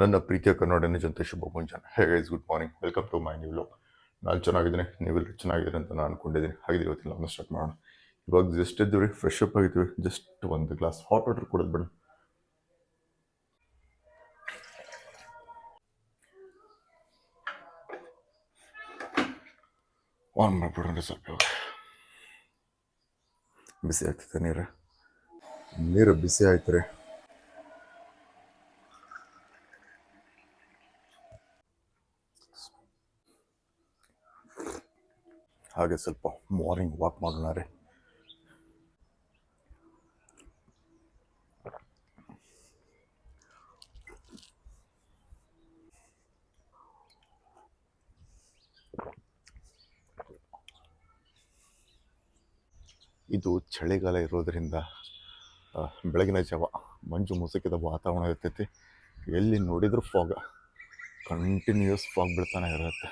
ನನ್ನ ಪ್ರೀತಿಯ ಕನ್ನಡನೇ ಜನತೆ ಶುಭ ಮುಂಜಾನೆ. Hey guys good morning welcome to my new low ನಾನು ಚೆನ್ನಾಗಿದ್ದೀನಿ. ನೀವೆಲ್ಲರೂ ಚೆನ್ನಾಗಿದ್ದೀರಿ ಅಂತ ನಾನು ಅನ್ಕೊಂಡಿದ್ದೀನಿ. ಹಾಗಿದ್ರೆ ಇವತ್ತಿನ ನಾವು ಸ್ಟಾರ್ಟ್ ಮಾಡೋಣ. ಇವಾಗ ಜಸ್ಟ್ ಇದ್ದೀವಿ ಫ್ರೆಶ್ ಅಪ್ ಆಗಿದ್ದೀವಿ ಜಸ್ಟ್ ಒಂದು ಗ್ಲಾಸ್ ಹಾಟ್ ವಾಟರ್ ಕುಡಿದ್ ಬಿಡೋಣ. ಆನ್ ಮಾಡಿಬಿಡೋಣ ಸ್ವಲ್ಪ ಬಿಸಿ ಆಗ್ತದೆ ನೀರು. ನೀರು ಬಿಸಿ ಆಯ್ತು ರೀ. ಹಾಗೆ ಸ್ವಲ್ಪ ಮಾರ್ನಿಂಗ್ ವಾಕ್ ಮಾಡೋಣ ರೀ. ಇದು ಚಳಿಗಾಲ ಇರೋದರಿಂದ ಬೆಳಗಿನ ಜಾವ ಮಂಜು ಮುಸುಕಿದ ವಾತಾವರಣ ಇರ್ತೈತಿ. ಎಲ್ಲಿ ನೋಡಿದರೂ ಫಾಗ್ ಕಂಟಿನ್ಯೂಸ್ ಫಾಗ್ ಬೀಳ್ತಾನೆ ಇರುತ್ತೆ.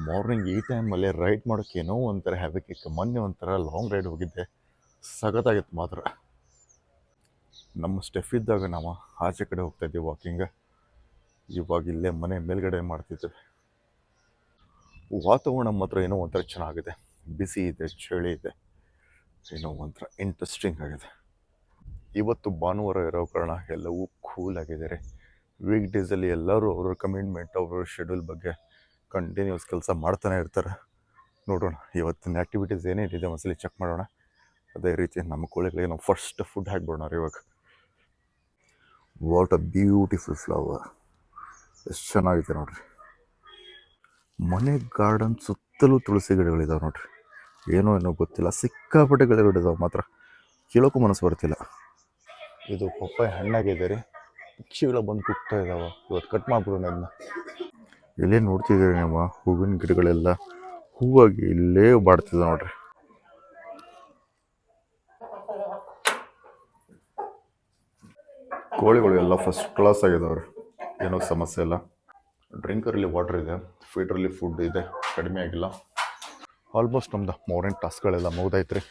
ಮಾರ್ನಿಂಗ್ ಈ ಟೈಮಲ್ಲಿ ರೈಡ್ ಮಾಡೋಕ್ಕೆ ಏನೋ ಒಂಥರ ಹ್ಯಾಬಿಕ್ ಮೊನ್ನೆ ಒಂಥರ ಲಾಂಗ್ ರೈಡ್ ಹೋಗಿದ್ದೆ. ಸಖತ್ತಾಗಿತ್ತು ಮಾತ್ರ. ನಮ್ಮ ಸ್ಟೆಫ್ ಇದ್ದಾಗ ನಾವು ಆಚೆ ಕಡೆ ಹೋಗ್ತಾ ಇದ್ದೀವಿ ವಾಕಿಂಗ್ ಇವಾಗ ಇಲ್ಲೇ ಮನೆ ಮೇಲ್ಗಡೆ ಮಾಡ್ತಿದ್ದೇವೆ. ವಾತಾವರಣ ಮಾತ್ರ ಏನೋ ಒಂಥರ ಚೆನ್ನಾಗಿದೆ. ಬಿಸಿ ಇದೆ, ಚಳಿ ಇದೆ. ಏನೋ ಒಂಥರ ಇಂಟ್ರೆಸ್ಟಿಂಗ್ ಆಗಿದೆ. ಇವತ್ತು ಭಾನುವಾರ ಇರೋ ಕಾರಣ ಎಲ್ಲವೂ ಕೂಲ್ ಆಗಿದ್ದಾರೆ. ವೀಕ್ ಡೇಸಲ್ಲಿ ಎಲ್ಲರೂ ಅವರ ಕಮಿಟ್ಮೆಂಟ್ ಅವರ ಶೆಡ್ಯೂಲ್ ಬಗ್ಗೆ ಕಂಟಿನ್ಯೂಸ್ ಕೆಲಸ ಮಾಡ್ತಾನೆ ಇರ್ತಾರೆ. ನೋಡೋಣ, ಇವತ್ತಿನ ಆ್ಯಕ್ಟಿವಿಟೀಸ್ ಏನೇನಿದೆ ಒಂದ್ಸಲಿ ಚೆಕ್ ಮಾಡೋಣ. ಅದೇ ರೀತಿ ನಮ್ಮ ಕೋಳಿಗಳಿಗೆ ನಾವು ಫಸ್ಟ್ ಫುಡ್ ಹಾಕ್ಬಿಡೋಣ ರೀ ಇವಾಗ. ವಾಟ್ ಅ ಬ್ಯೂಟಿಫುಲ್ ಫ್ಲವರ್ ಎಷ್ಟು ಚೆನ್ನಾಗಿದೆ ನೋಡ್ರಿ. ಮನೆ ಗಾರ್ಡನ್ ಸುತ್ತಲೂ ತುಳಸಿ ಗಿಡಗಳಿದಾವೆ ನೋಡ್ರಿ. ಏನೋ ಏನೋ ಗೊತ್ತಿಲ್ಲ, ಸಿಕ್ಕಾಪಟ್ಟೆ ಗಿಡಗಳಿದಾವೆ ಮಾತ್ರ. ಕೇಳೋಕ್ಕೂ ಮನಸ್ಸು ಬರ್ತಿಲ್ಲ. ಇದು ಪಪ್ಪಾಯಿ ಹಣ್ಣಾಗಿದೆ ರೀ. ಬಂದು ಕುಗ್ತಾ ಇದಾವೆ. ಇವತ್ತು ಕಟ್ ಮಾಡ್ಬಿಡೋಣ ಅದನ್ನ ಇಲ್ಲೇ ನೋಡ್ತಿದ್ದೀರಿ ನೀವು? ಹೂವಿನ ಗಿಡಗಳೆಲ್ಲ ಹೂವಾಗಿ ಇಲ್ಲೇ ಬಾಡ್ತಿದೆ ನೋಡ್ರಿ. ಕೋಳಿಗಳು ಎಲ್ಲ ಫಸ್ಟ್ ಕ್ಲಾಸ್ ಆಗಿದಾವ್ರಿ. ಏನೋ ಸಮಸ್ಯೆ ಇಲ್ಲ. ಡ್ರಿಂಕರಲ್ಲಿ ವಾಟರ್ ಇದೆ ಫೀಡ್ರಲ್ಲಿ ಫುಡ್ ಇದೆ, ಕಡಿಮೆ ಆಗಿಲ್ಲ. ಆಲ್ಮೋಸ್ಟ್ ನಮ್ದು ಮಾರ್ನಿಂಗ್ ಟಾಸ್ಕ್ಗಳೆಲ್ಲ ಮುಗ್ದೈತ್ರಿ.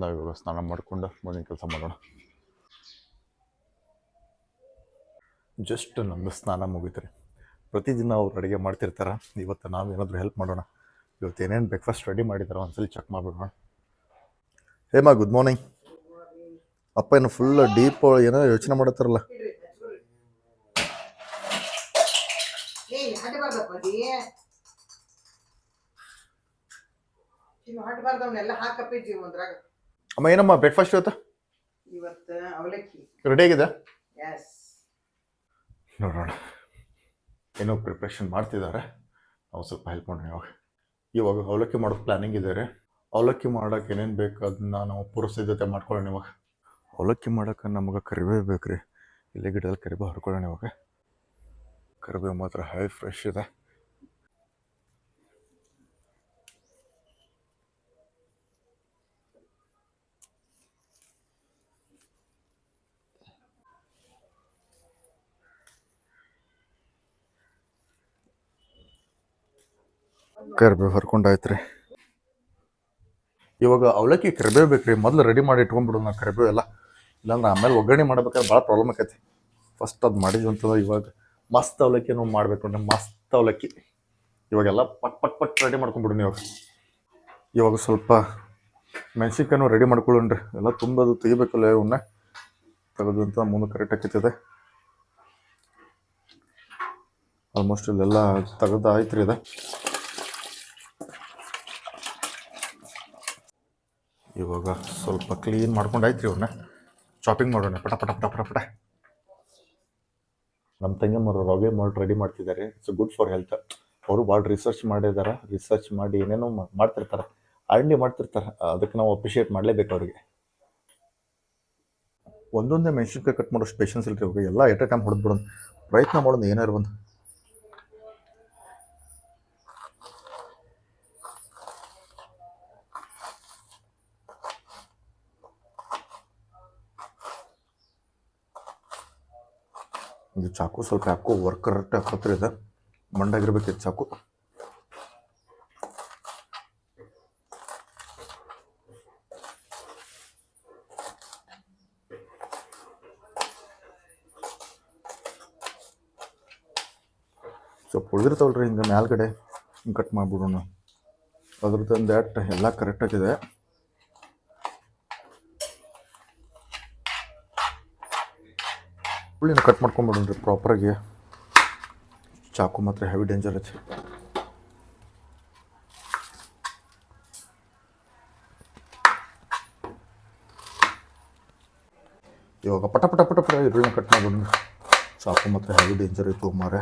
ನಾವು ಇವಾಗ ಸ್ನಾನ ಮಾಡಿಕೊಂಡು ಮುಂದಿನ ಕೆಲಸ ಮಾಡೋಣ. ಜಸ್ಟ್ ನಮ್ಮದು ಸ್ನಾನ ಮುಗೀತ್ರಿ. ಪ್ರತಿದಿನ ಅವ್ರು ಅಡುಗೆ ಮಾಡ್ತಿರ್ತಾರೆ. ಇವತ್ತು ನಾವು ಏನಾದರೂ ಹೆಲ್ಪ್ ಮಾಡೋಣ. ಇವತ್ತು ಏನೇನು ಬ್ರೇಕ್ಫಾಸ್ಟ್ ರೆಡಿ ಮಾಡಿದಾರೋ ಒಂದ್ಸಲಿ ಚೆಕ್ ಮಾಡಿಬಿಡೋಣ. ಹೇಮಾ ಗುಡ್ ಮಾರ್ನಿಂಗ್ ಅಪ್ಪ ಏನು ಫುಲ್ ಡೀಪ್ ಏನೋ ಯೋಚನೆ ಮಾಡತ್ತಾರಲ್ಲ. ಅಮ್ಮ ಏನಮ್ಮ ಬ್ರೇಕ್ಫಾಸ್ಟ್ ಇವತ್ತು? ಇವತ್ತು ಅವಲಕ್ಕಿ. ರೆಡಿ ಆಗಿದೆ ನೋಡೋಣ. ಏನೋ ಪ್ರಿಪ್ರೇಷನ್ ಮಾಡ್ತಿದ್ದಾರೆ. ನಾವು ಸ್ವಲ್ಪ ಹೆಲ್ಪ್ ಮಾಡೋಣ ಇವಾಗ. ಇವಾಗ ಅವಲಕ್ಕಿ ಮಾಡೋದು ಪ್ಲ್ಯಾನಿಂಗ್ ಇದೆ ರೀ ಅವಲಕ್ಕಿ ಮಾಡೋಕೆ ಏನೇನು ಬೇಕು ಅದನ್ನ ನಾವು ಪೂರ್ವ ಸಿದ್ಧತೆ ಮಾಡ್ಕೊಳ್ಳೋಣ ಇವಾಗ. ಅವಲಕ್ಕಿ ಮಾಡೋಕೆ ನಮಗೆ ಕರಿಬೇವು ಬೇಕು ರೀ ಇಲ್ಲೇ ಗಿಡದಲ್ಲಿ ಕರಿಬೇವು ಹರ್ಕೊಳ್ಳೋಣ ಇವಾಗ. ಕರಿಬೇವು ಮಾತ್ರ ಹೈ ಫ್ರೆಶ್ ಇದೆ. ಕರಿಬೇವು ಹರ್ಕೊಂಡಾಯ್ತು ರೀ ಇವಾಗ ಅವಲಕ್ಕಿ ಕರಿಬೇವು ಬೇಕು ರೀ ಮೊದಲು ರೆಡಿ ಮಾಡಿ ಇಟ್ಕೊಂಡ್ಬಿಡೋಣ ಕರಿಬೇವು ಎಲ್ಲ. ಇಲ್ಲಾಂದ್ರೆ ಆಮೇಲೆ ಒಗ್ಗರಣೆ ಮಾಡ್ಬೇಕಾದ್ರೆ ಭಾಳ ಪ್ರಾಬ್ಲಮ್ ಆಕೈತಿ. ಫಸ್ಟ್ ಅದು ಮಾಡಿದ್ವಿ ಅಂತಂದ್ರೆ ಇವಾಗ ಮಸ್ತ್ ಅವಲಕ್ಕಿ ನಾವು ಮಾಡಬೇಕು ಅಂದ್ರೆ ಮಸ್ತ್ ಅವಲಕ್ಕಿ. ಇವಾಗೆಲ್ಲ ಪಟ್ ಪಟ್ ಪಟ್ ರೆಡಿ ಮಾಡ್ಕೊಂಡ್ಬಿಡು ಇವಾಗ ಇವಾಗ ಸ್ವಲ್ಪ ಮೆಣಸಿನ್ಕಾಯನ್ನು ರೆಡಿ ಮಾಡ್ಕೊಳ್ಳೋಣ್ರಿ. ಎಲ್ಲ ತುಂಬದು ತೆಗಿಬೇಕಲ್ಲ ಇವನ್ನ. ತೆಗೆದು ಅಂತ ಮುಂದೆ ಕರೆಕ್ಟ್ ಆಕೈತಿದೆ ಆಲ್ಮೋಸ್ಟ್ ಇಲ್ಲೆಲ್ಲ ತೆಗೆದಾಯ್ತು ರೀ ಇದೆ. ಇವಾಗ ಸ್ವಲ್ಪ ಕ್ಲೀನ್ ಮಾಡ್ಕೊಂಡು ಆಯ್ತು ರೀ ಶಾಪಿಂಗ್ ಮಾಡೋಣ. ಪಟ ಪಟ ಪಟ ಪಟ ಪಟ. ನಮ್ಮ ತಂಗಿಯಮ್ಮರು ರವೆ ಮಾಡಿ ರೆಡಿ ಮಾಡ್ತಿದ್ದಾರೆ. ಇಟ್ಸ್ ಗುಡ್ ಫಾರ್ ಹೆಲ್ತ್ ಅವರು ಭಾಳ ರಿಸರ್ಚ್ ಮಾಡಿದ್ದಾರೆ ರಿಸರ್ಚ್ ಮಾಡಿ ಏನೇನೋ ಮಾಡ್ತಿರ್ತಾರೆ. ಆರ್ ಮಾಡ್ತಿರ್ತಾರೆ. ಅದಕ್ಕೆ ನಾವು ಅಪ್ರಿಷಿಯೇಟ್ ಮಾಡಲೇಬೇಕು ಅವ್ರಿಗೆ. ಒಂದೊಂದೇ ಮೆಣಸಿನ್ಕಾಯಿ ಕಟ್ ಮಾಡೋಷ್ಟು ಪೇಷನ್ಸ್ ಇಲ್ರಿ ಇವಾಗ. ಎಲ್ಲ ಎಟ್ ಎ ಟೈಮ್ ಹೊಡೆದು ಬಿಡೋದು ಪ್ರಯತ್ನ ಮಾಡೋದು ಏನಾರು ಒಂದು. ಇದು ಚಾಕು, ಸ್ವಲ್ಪ ಯಾಕೋ ವರ್ಕ್ ಕರೆಕ್ಟ್ ಹತ್ರ ಇದೆ. ಮಂಡಾಗಿರ್ಬೇಕಿತ್ತು ಚಾಕು. ಸ್ವಲ್ಪ ಉಳಿದಿರ್ತಾವಲ್ರಿ ಹಿಂಗೆ ಮ್ಯಾಲ್ಗಡೆ ಹಿಂಗೆ ಕಟ್ ಮಾಡಿಬಿಡೋಣ. ಅದ್ರದ್ದು ಒಂದು ಎಲ್ಲ ಕರೆಕ್ಟಾಗಿದೆ ಉಳ್ಳಿನ ಕಟ್ ಮಾಡ್ಕೊಂಬಿಡೋಣ್ರಿ ಪ್ರಾಪರಾಗಿ ಚಾಕು ಮಾತ್ರ ಹೆವಿ ಡೇಂಜರ್ ಐತಿ. ಇವಾಗ ಪಟ ಪಟ ಪಟ ಪಟ ಈರುಳ್ಳಿನ ಕಟ್ ಮಾಡೋಣ ಚಾಕು ಮಾತ್ರ ಹೆವಿ ಡೇಂಜರ್ ಇತ್ತು ಮಾರೆ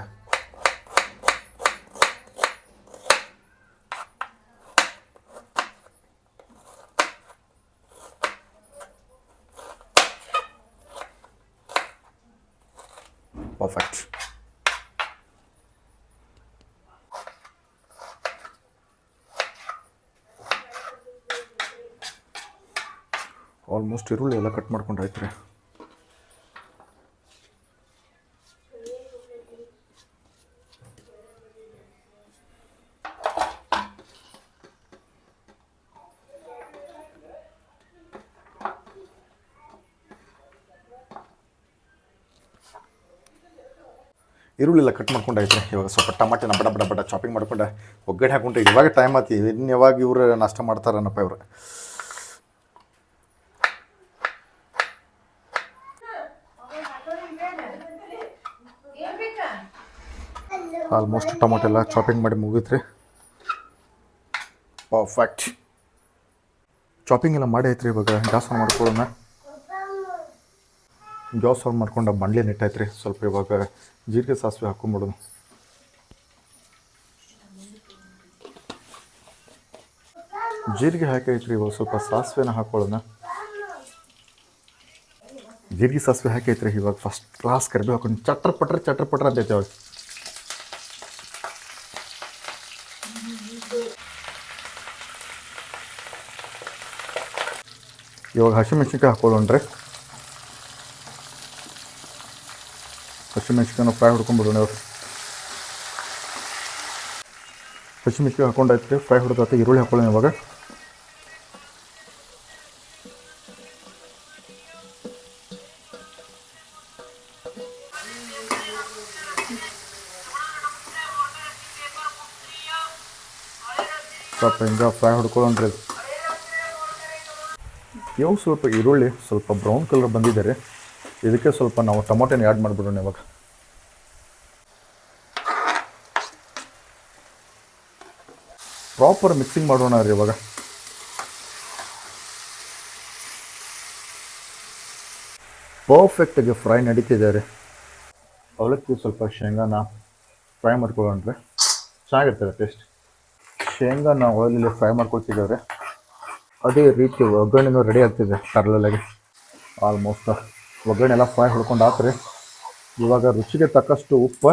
ಪರ್ಫೆಕ್ಟ್ ಆಲ್ಮೋಸ್ಟ್ ಈರುಳ್ಳಿ ಎಲ್ಲ ಕಟ್ ಮಾಡ್ಕೊಂಡು ಈರುಳ್ಳಿ ಎಲ್ಲ ಕಟ್ ಮಾಡ್ಕೊಂಡು ಆಯ್ತು ಇವಾಗ ಸ್ವಲ್ಪ ಟಮಾಟಿನ ಬಡ ಬಡ ಬಡ ಚಾಪಿಂಗ್ ಮಾಡ್ಕೊಂಡು ಒಗ್ಗಡೆ ಹಾಕೊಂಡೆ ಇವಾಗ ಟೈಮ್ ಆತಿ ಇನ್ನು ಯಾವಾಗ ಇವರು ನಾಷ್ಟ ಮಾಡ್ತಾರನಪ್ಪ ಇವರು. ಆಲ್ಮೋಸ್ಟ್ ಟೊಮೊಟೊ ಎಲ್ಲ ಚಾಪಿಂಗ್ ಮಾಡಿ ಮುಗಿತ್ರಿ. ಪರ್ಫೆಕ್ಟ್ ಚಾಪಿಂಗ್ ಎಲ್ಲ ಮಾಡಿ ಐತ್ರಿ ಇವಾಗ. ಜಾಸ್ತಿ ಮಾಡ್ಕೊಳ್ಳೋಣ. ಗ್ಯಾಸ್ ಆನ್ ಮಾಡ್ಕೊಂಡು ಬಂಡ್ಲಿ ರೀ ಸ್ವಲ್ಪ ಇವಾಗ ಜೀರಿಗೆ ಸಾಸಿವೆ ಹಾಕೊಂಬಿಡೋದು ಜೀರಿಗೆ ಹಾಕೈತ್ರಿ ಇವಾಗ ಸ್ವಲ್ಪ ಸಾಸಿವೆನ ಹಾಕೊಳ್ಳೋಣ. ಜೀರಿಗೆ ಸಾಸಿವೆ ಹಾಕೈತ್ರಿ ಇವಾಗ ಫಸ್ಟ್ ಕ್ಲಾಸ್ ಕರಿಬೇವು ಹಾಕೊಂಡು ಚಟ್ರ ಪಟ್ರೆ ಚಟ್ರ ಪಟ್ರೆ ಅಂತೈತೆ ಅವಾಗ ಇವಾಗ ಹಸಿಮೆಣ್ಸಿನ್ಕಾಯಿ ಹಾಕೊಳ್ಳೋಣ್ರಿ. ಹಸಿಮೆಣ್ಸಿನ್ಕಾಯಿನ ಫ್ರೈ ಹೊಡ್ಕೊಂಡ್ಬಿಡೋಣ ಇವಾಗ ಹಸಿಮೆಣ್ಸಿನ್ಕಾಯಿ ಹಾಕೊಂಡಾಯ್ತು ಫ್ರೈ ಹೊಡೆದಾತ ಈರುಳ್ಳಿ ಹಾಕೊಳ್ಳೋಣ ಇವಾಗ. ಸ್ವಲ್ಪ ಹಿಂಗೆ ಫ್ರೈ ಹೊಡ್ಕೊಳ್ಳೋಣ್ರಿ ಇವು ಸ್ವಲ್ಪ ಈರುಳ್ಳಿ ಸ್ವಲ್ಪ ಬ್ರೌನ್ ಕಲರ್ ಬಂದಿದ್ದಾರೆ ಇದಕ್ಕೆ ಸ್ವಲ್ಪ ನಾವು ಟೊಮೊಟೊನ ಆ್ಯಡ್ ಮಾಡಿಬಿಡೋಣ ಇವಾಗ. ಪ್ರಾಪರ್ ಮಿಕ್ಸಿಂಗ್ ಮಾಡೋಣ ರೀ ಇವಾಗ. ಪರ್ಫೆಕ್ಟಾಗಿ ಫ್ರೈ ನಡೀತಿದೆ ರೀ. ಅವಲಕ್ಕಿ ಸ್ವಲ್ಪ ಶೇಂಗಾನ ಫ್ರೈ ಮಾಡ್ಕೊಳ್ಳೋಣ ರೀ. ಚೆನ್ನಾಗಿರ್ತದೆ ಟೇಸ್ಟ್ ಶೇಂಗಾನ ಒಳಗಲ್ಲಿ ಫ್ರೈ ಮಾಡ್ಕೊಳ್ತಿದ್ದೇವೆ ಅದೇ ರೀತಿ ಒಗ್ಗರಣೆನೂ ರೆಡಿ ಆಗ್ತಿದೆ ಕರ್ಲಲ್ಲಾಗಿ ಆಲ್ಮೋಸ್ಟ್ ಒಗ್ಗರಣೆ ಎಲ್ಲ ಫ್ರೈ ಹೊಡ್ಕೊಂಡು ಹಾಕ್ರಿ ಇವಾಗ ರುಚಿಗೆ ತಕ್ಕಷ್ಟು ಉಪ್ಪು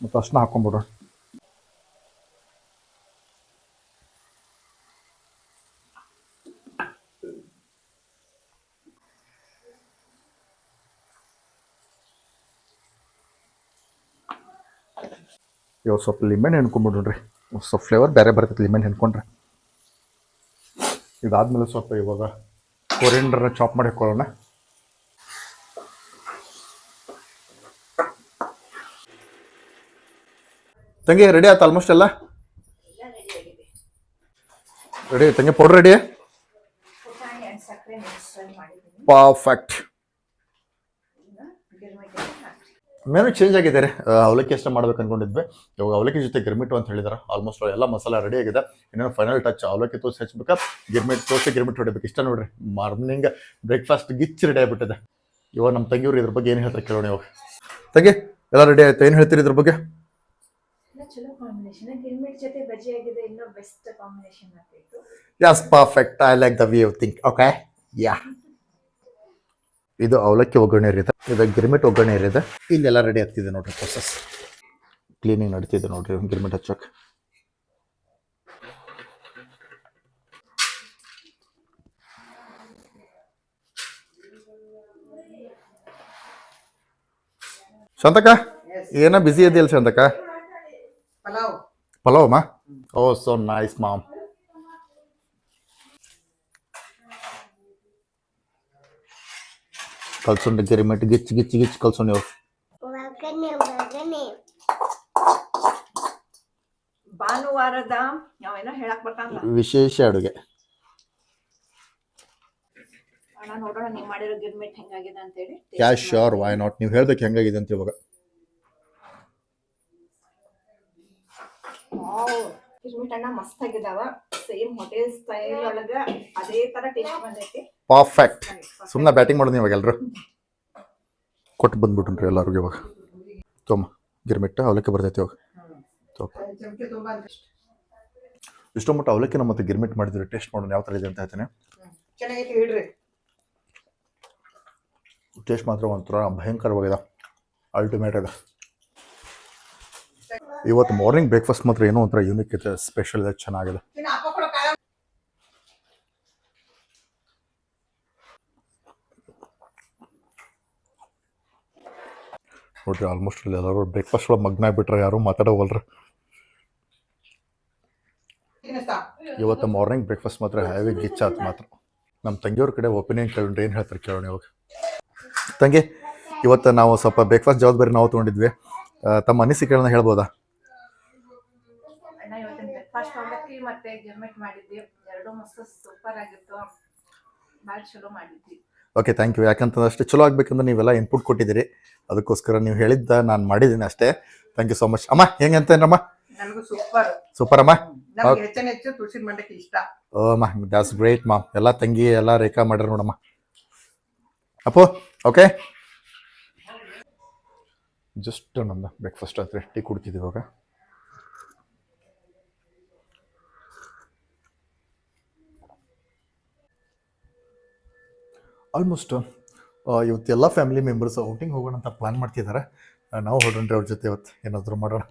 ಮತ್ತು ಅಷ್ಟನ್ನ ಹಾಕೊಂಡ್ಬಿಡ್ರಿ ಇವಾಗ ಸ್ವಲ್ಪ ಲಿಮೆನ್ ಹೆಣ್ಕೊಂಡ್ಬಿಡ್ರಿ ಸ್ವಲ್ಪ ಫ್ಲೇವರ್ ಬೇರೆ ಬರ್ತೈತೆ ಲಿಮೆನ್ ಹೆಣ್ಕೊಂಡ್ರೆ. ಇದಾದ್ಮೇಲೆ ಸ್ವಲ್ಪ ಇವಾಗ ಕೊರಿಯಂಡರ್ ಚಾಪ್ ಮಾಡಿ ಹಾಕೊಳ್ಳೋಣ. ತಂಗಿ ರೆಡಿ ಆಯ್ತು ಆಲ್ಮೋಸ್ಟ್ ಎಲ್ಲ? ರೆಡಿ ತಂಗಿ powder ready perfect menu change ಆಗಿದೆ ರೀ ಆ, ಅವಲಕ್ಕಿ ಅಷ್ಟೇ ಮಾಡ್ಬೇಕು ಅನ್ಕೊಂಡಿದ್ವಿ. ಇವಾಗ ಅವಲಕ್ಕಿ ಜೊತೆ ಗಿರ್ಮಿಟು ಅಂತ ಹೇಳಿದಾರೆ. ಆಲ್ಮೋಸ್ಟ್ ಎಲ್ಲ ಮಸಾಲ ರೆಡಿ ಆಗಿದೆ. ಇನ್ನೇನು ಫೈನಲ್ ಟಚ್ ಅವಲಕ್ಕಿ ತೋರಿಸಿ ಹಚ್ಬೇಕಾ? ಗಿರ್ಮಿಟ್ ತೋರಿಸಿ ಗಿರ್ಮಿಟ್ ಹೊಡಿಬೇಕು. ಇಷ್ಟ ನೋಡ್ರಿ. ಮಾರ್ನಿಂಗ್ ಬ್ರೇಕ್ಫಾಸ್ಟ್ ಗಿಚ್ ರೆಡಿ ಆಗಿಬಿಟ್ಟಿದೆ. ಇವಾಗ ನಮ್ಮ ತಂಗಿಯವ್ರು ಇದ್ರ ಬಗ್ಗೆ ಏನು ಹೇಳ್ತಾರೆ ಕೇಳೋಣ ಇವಾಗ. ತಂಗಿ ಎಲ್ಲ ರೆಡಿ ಆಯ್ತು? ಏನು ಹೇಳ್ತೀರಿ ಇದ್ರ ಬಗ್ಗೆ? ಚಲೋ ಕಾಂಬಿನೇಷನ್ ಗಿರ್ಮಿಟ್ ಜೊತೆ ಬಜ್ಜಿ ಆಗಿದೆ ಇನ್ನೂ ಬೆಸ್ಟ್ ಕಾಂಬಿನೇಷನ್ ಆಗ್ತಿತ್ತು. Yes perfect I like the we you think okay ya ಇದು ಅವಲಕ್ಕಿ ಒಗ್ಗರಣೆ ಇರಿದೆ ಇದು ಗಿರ್ಮಿಟ್ ಒಗ್ಗರಣೆ ಇರಿದೆ ಇಲ್ಲೆಲ್ಲ ರೆಡಿ ಆಗ್ತಿದೆ ನೋಡ್ರಿ ಪ್ರೊಸೆಸ್ ಕ್ಲೀನಿಂಗ್ ನಡೀತಿದೆ ನೋಡ್ರಿ ಗಿರ್ಮಿಟ್ ಹಚ್ಚೋಕೆ. ಶಾಂತಕ ಏನೋ ಏನ ಬಿಸಿ ಇದೆಯಲ್ಲ ಶಾಂತಕ ಪಲಾವ್. ಪಲಾವ್ ಮಾ ಓ ಸೋ ನೈಸ್ ಮಾಮ್ ಕಲ್ಸೊಂಡು ಗಿರಿಮೆಟ್ ಗಿಚ್ಚಿ ಗಿಚ್ಚಿ ಗಿಚ್ಚಿ ಕಲ್ಸೊಂಡು ಭಾನುವಾರದ ಅವೇನೋ ಹೇಳಕ್ ಬರ್ತ ವಿಶೇಷ ಅಡುಗೆ. ಅಣ್ಣ ನೋಡೋಣ ನೀವು ಮಾಡಿರೋ ಗಿರ್ಮಿಟ್ ಹೆಂಗಾಗಿದೆ ಅಂತೇಳಿ ಕ್ಯಾಶ್ ಶೋರ್ ವೈ ನಾಟ್ ನೀವು ಹೇಳ್ಬೇಕು ಹೆಂಗಾಗಿದೆ ಅಂತ ಇವಾಗ. ಗಿರ್ಮಿಟ್ ಅಣ್ಣ ಮಸ್ತ್ ಆಗಿದಾವ. ಸೇಮ್ ಹೋಟೆಲ್ ಸ್ಟೈಲ್ ಒಳಗ ಅದೇ ತರ ಟೇಸ್ಟ್ ಬಂದೈತಿ. ಪರ್ಫೆಕ್ಟ್ ಸುಮ್ಮನೆ ಬ್ಯಾಟಿಂಗ್ ಮಾಡೋದು ಇವಾಗ ಎಲ್ಲರೂ ಕೊಟ್ಟು ಬಂದ್ಬಿಟ್ರಿ ಎಲ್ಲರಿಗೂ ಇವಾಗ. ತೊಮ್ಮ ಗಿರ್ಮಿಟ್ಟ ಅವಲಕ್ಕಿ ಬರ್ತೈತಿ ಇವಾಗ. ತೋಪ ಇಷ್ಟೊಂದು ಇಷ್ಟೋ ಮಟ್ಟ ಅವಲಕ್ಕಿನ ಮತ್ತೆ ಗಿರ್ಮಿಟ್ ಮಾಡಿದ್ರೆ ಟೇಸ್ಟ್ ಮಾಡೋಣ ಯಾವ ಥರ ಇದೆ ಅಂತ ಹೇಳ್ತೇನೆ. ಟೇಸ್ಟ್ ಮಾತ್ರ ಒಂಥರ ಭಯಂಕರವಾಗಿದೆ. ಅಲ್ಟಿಮೇಟ್ ಇದೆ ಇವತ್ತು ಮಾರ್ನಿಂಗ್ ಬ್ರೇಕ್ಫಾಸ್ಟ್ ಮಾತ್ರ ಏನೋ ಒಂಥರ ಯೂನಿಕ್ ಇದೆ ಸ್ಪೆಷಲ್ ಇದೆ ಚೆನ್ನಾಗಿದೆ ಇನ್ನ ಅಪ್ಪ ಕೊಡೋ ಕಾಳ ನೋಡ್ರಿ ಆಲ್ಮೋಸ್ಟ್ ಇಲ್ಲಿ ಎಲ್ಲರೂ ಬ್ರೇಕ್ಫಾಸ್ಟ್ ಒಳಗೆ ಮಗ್ನ ಯಾರು ಯಾರೂ ಮಾತಾಡೋವಲ್ರಿ? ಇವತ್ತು ಮಾರ್ನಿಂಗ್ ಬ್ರೇಕ್ಫಾಸ್ಟ್ ಮಾತ್ರ ಹ್ಯಾವಿ ಗಿಚ್ ಆಯ್ತು ಮಾತ್ರ. ನಮ್ಮ ತಂಗಿಯವ್ರ ಕಡೆ ಒಪಿನಿಯನ್ ಕೇಳೋಣ ಏನು ಹೇಳ್ತಾರೆ ಕೇಳೋಣ ಇವಾಗ. ತಂಗಿ, ಇವತ್ತು ನಾವು ಸ್ವಲ್ಪ ಬ್ರೇಕ್ಫಾಸ್ಟ್ ಜವಾಬ್ದಾರಿ ನಾವು ತೊಗೊಂಡಿದ್ವಿ. ತಮ್ಮ ಅನಿಸಿಕೆಗಳನ್ನ ಹೇಳ್ಬೋದಾ? ಮತ್ತೆ ಗಿರ್ಮಿಟ್ ಮಾಡಿದ್ವಿ. ಎರಡು ಮಸ್ತ್ ಸೂಪರ್ ಆಗಿತ್ತು. ಭಾಳ ಚಲೋ ಮಾಡಿದ್ವಿ. ಓಕೆ ಥ್ಯಾಂಕ್ ಯು ಯಾಕಂತಂದ್ರೆ ಅಷ್ಟೇ ಚಲೋ ಆಗ್ಬೇಕಂದ್ರೆ ನೀವೆಲ್ಲ ಇನ್ಪುಟ್ ಕೊಟ್ಟಿದ್ದೀರಿ. ಅದಕ್ಕೋಸ್ಕರ ನೀವು ಹೇಳಿದ್ದ ನಾನು ಮಾಡಿದ್ದೀನಿ ಅಷ್ಟೇ. ಥ್ಯಾಂಕ್ ಯು ಸೋ ಮಚ್ ಅಮ್ಮ ಹೆಂಗೆ ಅಂತೇನಮ್ಮ ನನಗೂ ಸೂಪರ್ ಸೂಪರ್ ಅಮ್ಮ ಓ ಅಮ್ಮ ದಾಟ್ಸ್ ಗ್ರೇಟ್ ಮಾಮ್ ಎಲ್ಲ ತಂಗಿ ಎಲ್ಲ ರೇಖಾ ಮಾಡ್ಯಾರ ನೋಡಮ್ಮ. ಅಪ್ಪು ಓಕೆ ಜಸ್ಟ್ ನಮ್ದು ಬ್ರೇಕ್ಫಾಸ್ಟ್ ಆದ್ರೆ ಟೀ ಕುಡ್ತಿದ್ದೀವಿ ಇವಾಗ. ಆಲ್ಮೋಸ್ಟ್ ಇವತ್ತು ಎಲ್ಲ ಫ್ಯಾಮಿಲಿ ಮೆಂಬರ್ಸ್ ಔಟಿಂಗ್ ಹೋಗೋಣ ಅಂತ ಪ್ಲಾನ್ ಮಾಡ್ತಿದ್ದಾರೆ ನಾವು ಹೊರಡ್ರಿ ಅವ್ರ ಜೊತೆ ಇವತ್ತು ಏನಾದರೂ ಮಾಡೋಣ.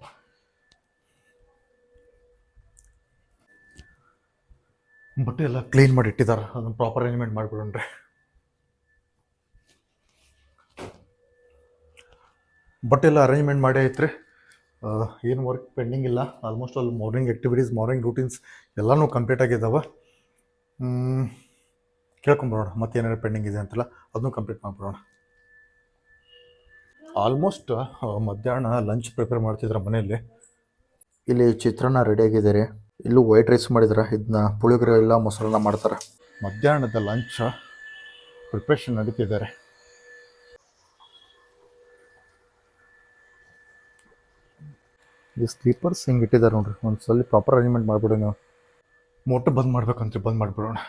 ಬಟ್ಟೆ ಎಲ್ಲ ಕ್ಲೀನ್ ಮಾಡಿ ಇಟ್ಟಿದ್ದಾರೆ ಅದನ್ನು ಪ್ರಾಪರ್ ಅರೇಂಜ್ಮೆಂಟ್ ಮಾಡಿಬಿಡೋಣ್ರಿ. ಬಟ್ಟೆ ಎಲ್ಲ ಅರೇಂಜ್ಮೆಂಟ್ ಮಾಡೇ ಐತ್ರಿ. ಏನು ವರ್ಕ್ ಪೆಂಡಿಂಗ್ ಇಲ್ಲ. ಆಲ್ಮೋಸ್ಟ್ ಅಲ್ಲಿ ಮಾರ್ನಿಂಗ್ ಆ್ಯಕ್ಟಿವಿಟೀಸ್ ಮಾರ್ನಿಂಗ್ ರೂಟೀನ್ಸ್ ಎಲ್ಲನೂ ಕಂಪ್ಲೀಟ್ ಆಗಿದ್ದಾವೆ ಕೇಳ್ಕೊಂಬರೋಣ ಏನಾದ್ರು ಪೆಂಡಿಂಗ್ ಇದೆ ಅಂತಲ್ಲ, ಅದನ್ನು ಕಂಪ್ಲೀಟ್ ಮಾಡಿಬಿಡೋಣ. ಆಲ್ಮೋಸ್ಟ್ ಮಧ್ಯಾಹ್ನ ಲಂಚ್ ಪ್ರಿಪೇರ್ ಮಾಡ್ತಿದ್ರು ಮನೆಯಲ್ಲಿ. ಇಲ್ಲಿ ಚಿತ್ರಾನ್ನ ರೆಡಿ ಆಗಿದ್ದಾರೆ. ಇಲ್ಲೂ ವೈಟ್ ರೈಸ್ ಮಾಡಿದ್ರೆ ಇದನ್ನ ಪುಳಿಯೋಗರೆ ಎಲ್ಲ ಮೊಸರನ್ನ ಮಾಡ್ತಾರೆ. ಮಧ್ಯಾಹ್ನದ ಲಂಚ್ ಪ್ರಿಪ್ರೇಷನ್ ನಡೀತಿದ್ದಾರೆ. ಸ್ಲೀಪರ್ಸ್ ಹಿಂಗೆ ಇಟ್ಟಿದ್ದಾರೆ ನೋಡ್ರಿ, ಒಂದು ಸಲ ಪ್ರಾಪರ್ ಅರೇಂಜ್ಮೆಂಟ್ ಮಾಡಿಬಿಡಿ ನಾವು. ಮೋಟ್ರ್ ಬಂದ್ ಮಾಡ್ಬೇಕಂತ ಬಂದ್ ಮಾಡಿಬಿಡೋಣ.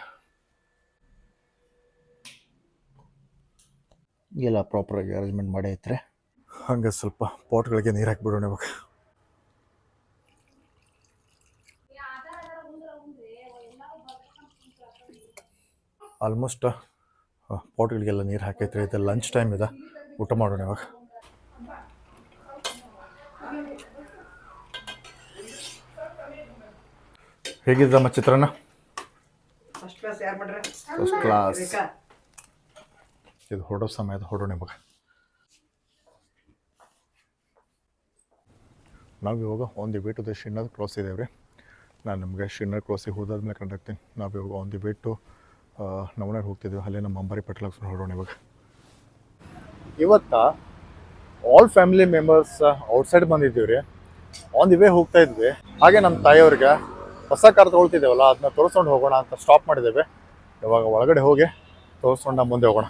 ಎಲ್ಲ ಪ್ರಾಪರಾಗಿ ಅರೇಂಜ್ಮೆಂಟ್ ಮಾಡಿ ಐತ್ರಿ ಹಂಗೆ ಸ್ವಲ್ಪ ಪಾಟ್ಗಳಿಗೆ ನೀರು ಹಾಕ್ಬಿಡೋಣ ಇವಾಗ. ಆಲ್ಮೋಸ್ಟ್ ಪಾಟ್ಗಳಿಗೆಲ್ಲ ನೀರು ಹಾಕೈತ್ರಿ. ಇದು ಲಂಚ್ ಟೈಮ್ ಇದೆ. ಊಟ ಮಾಡೋಣ ಇವಾಗ. ಹೇಗಿದ್ದಮ್ಮ ಚಿತ್ರಾನ್ನ? ಫಸ್ಟ್ ಕ್ಲಾಸ್ ಯಾರು ಮಾಡ್ರೆ ಫಸ್ಟ್ ಕ್ಲಾಸ್ ರೇಖಾ ಇದು ಹೊರಡೋ ಸಮಯದ ಹೊರಡೋಣ ಇವಾಗ ನಾವು ಇವಾಗ ಒಂದು ದಿ ವೇ ಟು ದ ಶಿನ್ನರ್ ಕ್ರಾಸ್ ಇದ್ದೇವೆ ರೀ. ನಾನು ನಿಮಗೆ ಶಿನ್ನರ್ ಕ್ರಾಸಿಗೆ ಹೋದಾದ್ಮೇಲೆ ಕಂಡಾಗ್ತೀನಿ ನಾವು ಇವಾಗ ಒಂದು ದಿ ವೇ ಹೋಗ್ತಿದ್ದೀವಿ ಅಲ್ಲೇ ನಮ್ಮ ಅಂಬಾರಿ ಪಟ್ಲಾಕ್ಸ್ ಹೊರಡೋಣ ಇವಾಗ. ಇವತ್ತ ಆಲ್ ಫ್ಯಾಮಿಲಿ ಮೆಂಬರ್ಸ್ ಔಟ್ಸೈಡ್ ಬಂದಿದ್ದೀವಿ ರೀ. ಆನ್ ದಿ ವೇ ಹೋಗ್ತಾ ಇದ್ವಿ. ಹಾಗೆ ನಮ್ಮ ತಾಯಿಯವ್ರಿಗೆ ಹೊಸ ಕಾರ್ ತೊಗೊಳ್ತಿದ್ದೇವಲ್ಲ, ಅದನ್ನ ತೋರಿಸ್ಕೊಂಡು ಹೋಗೋಣ ಅಂತ ಸ್ಟಾಪ್ ಮಾಡಿದ್ದೇವೆ. ಇವಾಗ ಒಳಗಡೆ ಹೋಗಿ ತೋರಿಸ್ಕೊಂಡು ಮುಂದೆ ಹೋಗೋಣ.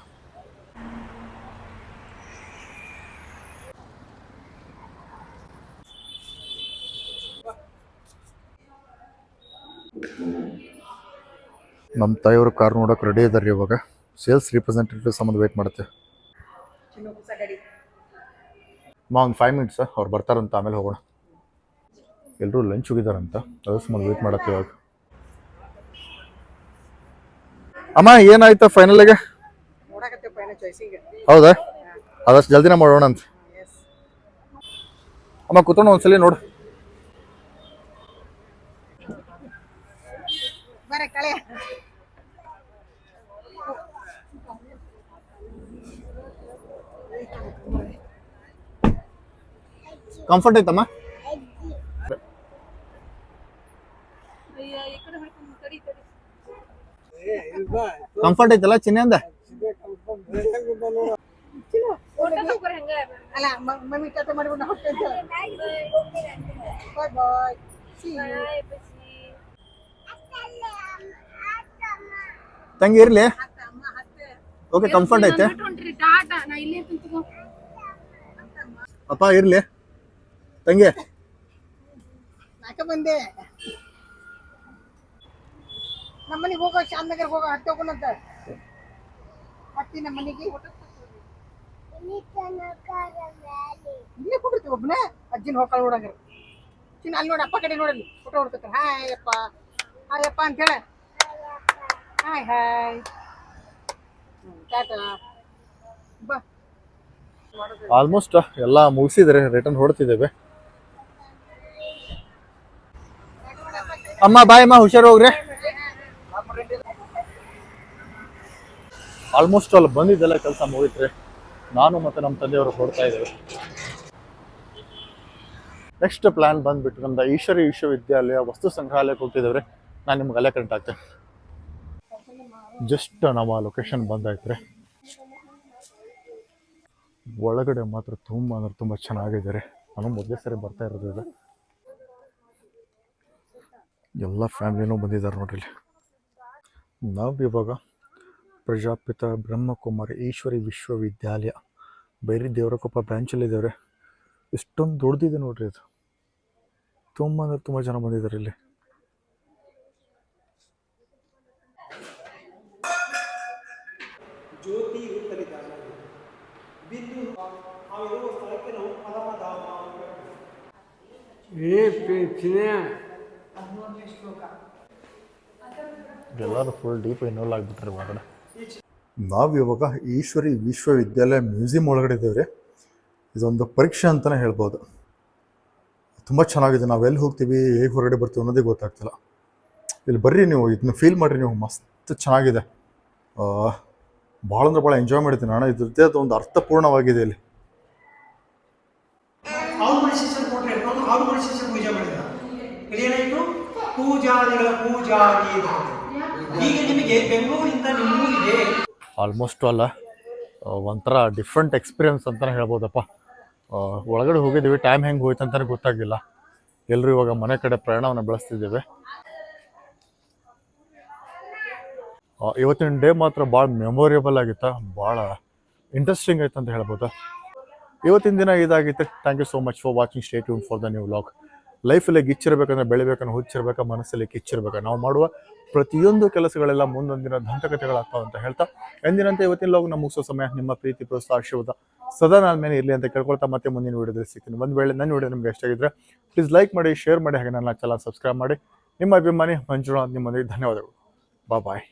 ನಮ್ಮ ತಾಯಿಯವರು ಕಾರ್ ನೋಡೋಕೆ ರೆಡಿ ಇದ್ದಾರೆ ಇವಾಗ. ಸೇಲ್ಸ್ ರಿಪ್ರೆಸೆಂಟೇಟಿವ್ ಸಂಬಂಧ ವೇಟ್ ಗಾಡಿ ಮಾ, ಒಂದು ಫೈವ್ ಮಿನಿಟ್ಸ್ ಅವ್ರು ಬರ್ತಾರಂತ, ಆಮೇಲೆ ಹೋಗೋಣ. ಎಲ್ಲರೂ ಲಂಚ್ ಹೋಗಿದಾರಂತ, ಅದ್ರ ಸಂಬಂಧ ವೇಟ್ ಮಾಡತ್ತೆ ಇವಾಗ. ಅಮ್ಮ, ಏನಾಯ್ತು ಫೈನಲ್ಗೆ ಹೌದಾ? ಅದಷ್ಟು ಜಲ್ದಿನ ಮಾಡೋಣ ಅಂತ ಅಮ್ಮ, ಕೂತ್ಕೊಂಡು ಒಂದ್ಸಲಿ ನೋಡು ಬರೇ ಕಳೆ ಕಂಫರ್ಟ್ ಐತಮ್ಮ? ಕಂಫರ್ಟ್ ಐತಲ್ಲ ಚಿನ್ನೆ ಅಂದ? ಅಲ್ಲ ಮ- ಮಮ್ಮಿ ಕತೆ ಮಾಡಿಬಿಟ್ಟು ಹೊಟ್ಟೆ ಬಾಯ್ ಬಾಯ್ ಸಿ ಯು ತಂಗಿ ಇರ್ಲಿ? ಓಕೆ ಕಂಫರ್ಟ್ ಐತೆ. ಟಾಟಾ ನಾ ಇಲ್ಲೇ ಇರ್ತೀನಿ ತಗೋ. ಅಪ್ಪ, ಇರ್ಲಿ. ತಂಗಿ. ಬಂದೆ? ನಮ್ಮ ಮನೆಗೆ ಹೋಗೋ ಶಾಂತನಗರ್ ಹೋಗೋ ಹತ್ತಿ ಹೋಗೋಣಂತ. ಹತ್ತಿ ನಮ್ಮ ಮನೆಗೆ. ಇಲ್ಲೇ ಹೋಗಿರ್ತೀವಿ ಒಬ್ಬನೇ ಅಜ್ಜಿನ ಹೋಗ್ಕೊಳ್ಳ ನೋಡಂಗ್ರ ಚಿನ್ನ ಅಲ್ಲಿ ನೋಡಿ ಅಪ್ಪ ಕಡೆ ನೋಡಲ್ಲಿ. ಫೋಟೋ ಹೊಡ್ಕೊತಾರೆ. ಹಾಯ್ ಅಪ್ಪ. ಹಾಯ್ ಅಪ್ಪ ಅಂತ ಹೇಳ. ಹಾಯ್ ಹಾಯ್ ಟಾಟಾ. ಬಾ. ಆಲ್ಮೋಸ್ಟ್ ಎಲ್ಲ ಮುಗಿಸಿದ್ರೆ ರಿಟರ್ನ್ ಹೊಡ್ತಿದ್ದೇವೆ. ಅಮ್ಮ, ಬಾಯ್ ಅಮ್ಮ, ಹುಷಾರು ಹೋಗ್ರಿ. ಆಲ್ಮೋಸ್ಟ್ ಅಲ್ಲಿ ಬಂದಿದ್ದೆಲ್ಲ ಕೆಲಸ ಮುಗಿತ್ರಿ. ನಾನು ಮತ್ತೆ ನಮ್ಮ ತಂದೆಯವರು ಹೊಡ್ತಾ ಇದ್ದೇವೆ. ನೆಕ್ಸ್ಟ್ ಪ್ಲಾನ್ ಬಂದ್ಬಿಟ್ಟು ನಮ್ದು ಈಶ್ವರಿ ವಿಶ್ವವಿದ್ಯಾಲಯ ವಸ್ತು ಸಂಗ್ರಹಾಲಯಕ್ಕೆ ಹೋಗ್ತಿದ್ದೇವ್ರಿ ನಾನು ನಿಮ್ಗೆ ಅಲ್ಲೇ ಕರೆಂಟ್ ಆಗ್ತೇನೆ ಜಸ್ಟ್ ನಾವು ಆ ಲೊಕೇಶನ್ ಬಂದಾಯ್ತ್ರಿ ಒಳಗಡೆ ಮಾತ್ರ ತುಂಬ ಅಂದ್ರೆ ತುಂಬ ಚೆನ್ನಾಗಿದ್ದಾರೆ ನಾನು ಮೊದಲೇ ಸರಿ ಬರ್ತಾ ಇರೋದು ಎಲ್ಲ ಫ್ಯಾಮಿಲಿನೂ ಬಂದಿದ್ದಾರೆ ನೋಡ್ರಿ ಇಲ್ಲಿ. ನಾವು ಇವಾಗ ಪ್ರಜಾಪಿತ ಬ್ರಹ್ಮಕುಮಾರಿ ಈಶ್ವರಿ ವಿಶ್ವವಿದ್ಯಾಲಯ ಬೈರಿ ದೇವರಕೊಪ್ಪ ಬ್ರಾಂಚಲ್ಲಿದ್ದೇವ್ರೆ ಇಷ್ಟೊಂದು ದೊಡ್ಡದಿದೆ ನೋಡ್ರಿ ಅದು. ತುಂಬ ಅಂದರೆ ತುಂಬ ಜನ ಬಂದಿದ್ದಾರೆ ಇಲ್ಲಿ. ಜ್ಯೋತಿ ಬಿಂದು ಸ್ಥಳಕ್ಕೆ ನಾವು ಪರಮಧಾಮ ಶ್ಲೋಕ ಎಲ್ಲರೂ ಫುಲ್ ಡೀಪ್ ಇನ್ವಾಲ್ವ್ ಆಗಿಬಿಟ್ರೆ ಒಳಗಡೆ ನಾವು ಇವಾಗ ಈಶ್ವರಿ ವಿಶ್ವವಿದ್ಯಾಲಯ ಮ್ಯೂಸಿಯಂ ಒಳಗಡೆ ಇದ್ದೇವೆ ಇದೊಂದು ಪರೀಕ್ಷೆ ಅಂತಲೇ ಹೇಳ್ಬೋದು. ತುಂಬ ಚೆನ್ನಾಗಿದೆ. ನಾವು ಎಲ್ಲಿ ಹೋಗ್ತೀವಿ ಹೇಗೆ ಹೊರಗಡೆ ಬರ್ತೀವಿ ಅನ್ನೋದೇ ಗೊತ್ತಾಗ್ತಿಲ್ಲ. ಇಲ್ಲಿ ಬರ್ರಿ ನೀವು ಇದನ್ನ ಫೀಲ್ ಮಾಡಿರಿ ನೀವು. ಮಸ್ತ್ ಚೆನ್ನಾಗಿದೆ. ಭಾಳ ಅಂದ್ರೆ ಭಾಳ ಎಂಜಾಯ್ ಮಾಡ್ತೀನಿ ಅಣ್ಣ. ಇದ್ರದ್ದೇ ಅದೊಂದು ಒಂದು ಅರ್ಥಪೂರ್ಣವಾಗಿದೆ ಕೊಟ್ಟರೆ ಪೂಜೆ ಮಾಡಿದ ಇಲ್ಲಿ ಪೂಜಾದಿಗಳ ಪೂಜಾರಿ ಈಗ ನಿಮಗೆ ಬೆಂಗಳೂರಿಂದ ನಿಮ್ಮೂರಿಗೆ ಆಲ್ಮೋಸ್ಟ್ ಅಲ್ಲ ಒಂಥರ ಡಿಫ್ರೆಂಟ್ ಎಕ್ಸ್ಪೀರಿಯನ್ಸ್ ಅಂತಲೇ ಹೇಳ್ಬೋದಪ್ಪ. ಒಳಗಡೆ ಹೋಗಿದ್ದೀವಿ ಟೈಮ್ ಹೆಂಗೆ ಹೋಯ್ತು ಅಂತಲೇ ಗೊತ್ತಾಗಿಲ್ಲ. ಎಲ್ಲರೂ ಇವಾಗ ಮನೆ ಕಡೆ ಪ್ರಯಾಣವನ್ನು ಬೆಳೆಸ್ತಿದ್ದೇವೆ. ಇವತ್ತಿನ ಡೇ ಮಾತ್ರ ಭಾಳ ಮೆಮೊರೇಬಲ್ ಆಗಿತ್ತ ಭಾಳ ಇಂಟ್ರೆಸ್ಟಿಂಗ್ ಆಯ್ತು ಅಂತ ಹೇಳ್ಬೋದು? ಇವತ್ತಿನ ದಿನ ಇದಾಗಿತ್ತು. Thank you so much for watching stay tune for the new vlog ಲೈಫಲ್ಲಿ ಗಿಚ್ಚಿರ್ಬೇಕಂದ್ರೆ ಬೆಳಿಬೇಕಂದ್ರೆ ಹುಚ್ಚಿರ್ಬೇಕು, ಮನಸ್ಸಲ್ಲಿ ಕಿಚ್ಚಿರ್ಬೇಕು? ನಾವು ಮಾಡುವ ಪ್ರತಿಯೊಂದು ಕೆಲಸಗಳೆಲ್ಲ ಮುಂದೊಂದಿನ ದಂತಕಥೆಗಳಾಗ್ತಾವ ಅಂತ ಹೇಳ್ತಾ, ಎಂದಿನಂತೆ ಇವತ್ತಿನ ಲೋಕ ನಮ್ಮ ಮುಗಿಸೋ ಸಮಯ, ನಿಮ್ಮ ಪ್ರೀತಿ, ಪ್ರೋತ್ಸಾಹ, ಆಶೀರ್ವಾದ ಸದಾ ನನ್ನ ಮೇಲೆ ಇರಲಿ ಅಂತ ಕೇಳ್ಕೊಳ್ತಾ ಮತ್ತೆ ಮುಂದಿನ ವಿಡಿಯೋದಲ್ಲಿ ಸಿಗ್ತೀನಿ. ಒಂದು ವೇಳೆ ನನ್ನ ವಿಡಿಯೋ ನಿಮ್ಗೆ ಇಷ್ಟ ಆಗಿದ್ರೆ ಪ್ಲೀಸ್ ಲೈಕ್ ಮಾಡಿ ಶೇರ್ ಮಾಡಿ, ಹಾಗೆ ನನ್ನ ಚಾನಲ್ ಸಬ್ಸ್ಕ್ರೈಬ್ ಮಾಡಿ. ನಿಮ್ಮ ಅಭಿಮಾನಿ ಮಂಜುನಾಥ್ ನಿಮ್ಮೊಂದಿಗೆ ಧನ್ಯವಾದಗಳು. ಬಾಯ್